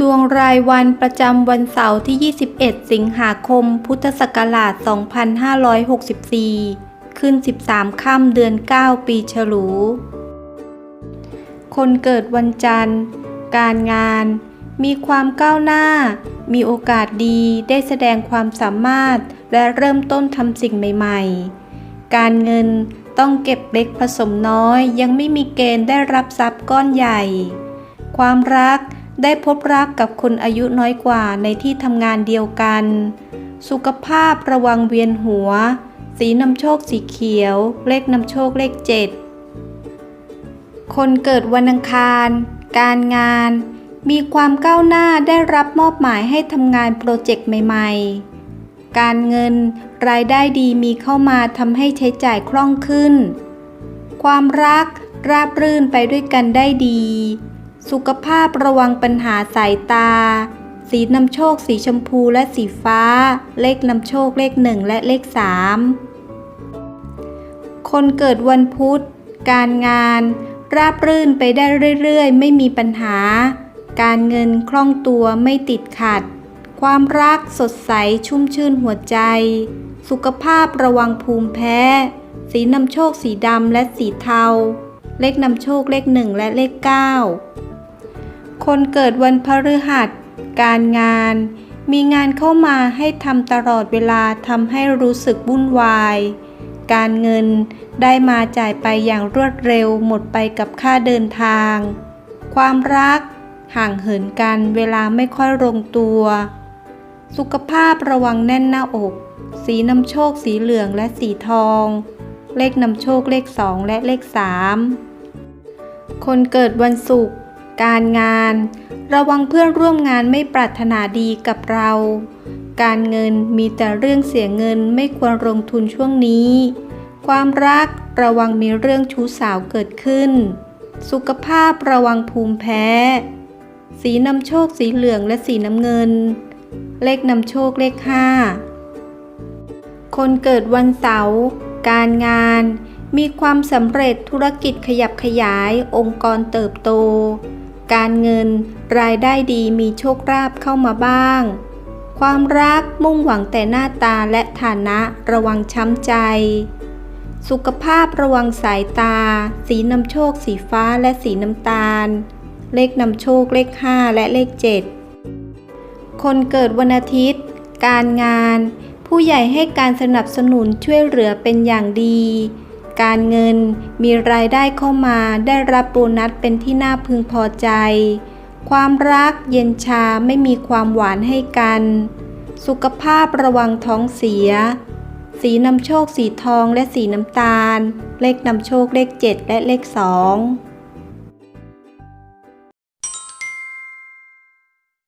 ดวงรายวันประจำวันเสาร์ที่ 21 สิงหาคม พุทธศักราช 2564 ขึ้น 13 ค่ำเดือน 9 ปีฉลู คนเกิดวันจันทร์ การงาน มีความก้าวหน้า มีโอกาสดีได้แสดงความสามารถ และเริ่มต้นทำสิ่งใหม่ๆ การเงินต้องเก็บเล็กผสมน้อย ยังไม่มีเกณฑ์ได้รับทรัพย์ก้อนใหญ่ ความรัก ได้พบรักกับคนอายุน้อยกว่าในที่ทำงานเดียวกัน สุขภาพระวังเวียนหัว สีนำโชคสีเขียว เลขนำโชคเลขเจ็ดคนเกิดวันอังคาร การงาน มีความก้าวหน้าได้รับมอบหมายให้ทำงานโปรเจกต์ใหม่ ๆ การเงินรายได้ดีมีเข้ามาทำให้ใช้จ่ายคล่องขึ้น ความรักราบรื่นไปด้วยกันได้ดี สุขภาพระวังปัญหาสายตา สีนำโชคสีชมพูและสีฟ้า เลขนำโชคเลขหนึ่งและเลขสามคนเกิดวันพุธ การงาน ราบรื่นไปได้เรื่อยๆ ไม่มีปัญหา การเงินคล่องตัวไม่ติดขัด ความรักสดใสชุ่มชื่นหัวใจ สุขภาพระวังภูมิแพ้ สีนำโชคสีดำและสีเทา เลขนำโชคเลขหนึ่งและเลขเก้า คนเกิดวันพฤหัส การงาน มีงานเข้ามาให้ทำตลอดเวลาทำให้รู้สึกวุ่นวาย การเงินได้มาจ่ายไปอย่างรวดเร็วหมดไปกับค่าเดินทาง ความรัก ห่างเหินกันเวลาไม่ค่อยลงตัว สุขภาพระวังแน่นหน้าอก สีนำโชคสีเหลืองและสีทอง เลขนำโชคเลขสองและเลขสามคนเกิดวันศุกร์ การงาน ระวังเพื่อนร่วมงานไม่ปรารถนาดีกับเรา การเงินมีแต่เรื่องเสียเงินไม่ควรลงทุนช่วงนี้ ความรักระวังมีเรื่องชู้สาวเกิดขึ้น สุขภาพระวังภูมิแพ้ สีนำโชคสีเหลืองและสีน้ำเงิน เลขนำโชคเลขห้าคนเกิดวันเสาร์การงานมีความสำเร็จธุรกิจขยับขยายองค์กรเติบโต การเงินรายได้ดีมีโชคลาภเข้ามาบ้าง ความรักมุ่งหวังแต่หน้าตาและฐานะระวังช้ำใจ สุขภาพระวังสายตา สีนำโชคสีฟ้าและสีน้ำตาล เลขนำโชคเลข 5 และเลข 7 คนเกิดวันอาทิตย์ การงาน ผู้ใหญ่ให้การสนับสนุนช่วยเหลือเป็นอย่างดี การเงิน มีรายได้เข้ามาได้รับโบนัสเป็นที่น่าพึงพอใจ ความรักเย็นชาไม่มีความหวานให้กัน สุขภาพระวังท้องเสีย สีนำโชคสีทองและสีน้ำตาล เลขนำโชคเลข 7 และเลข 2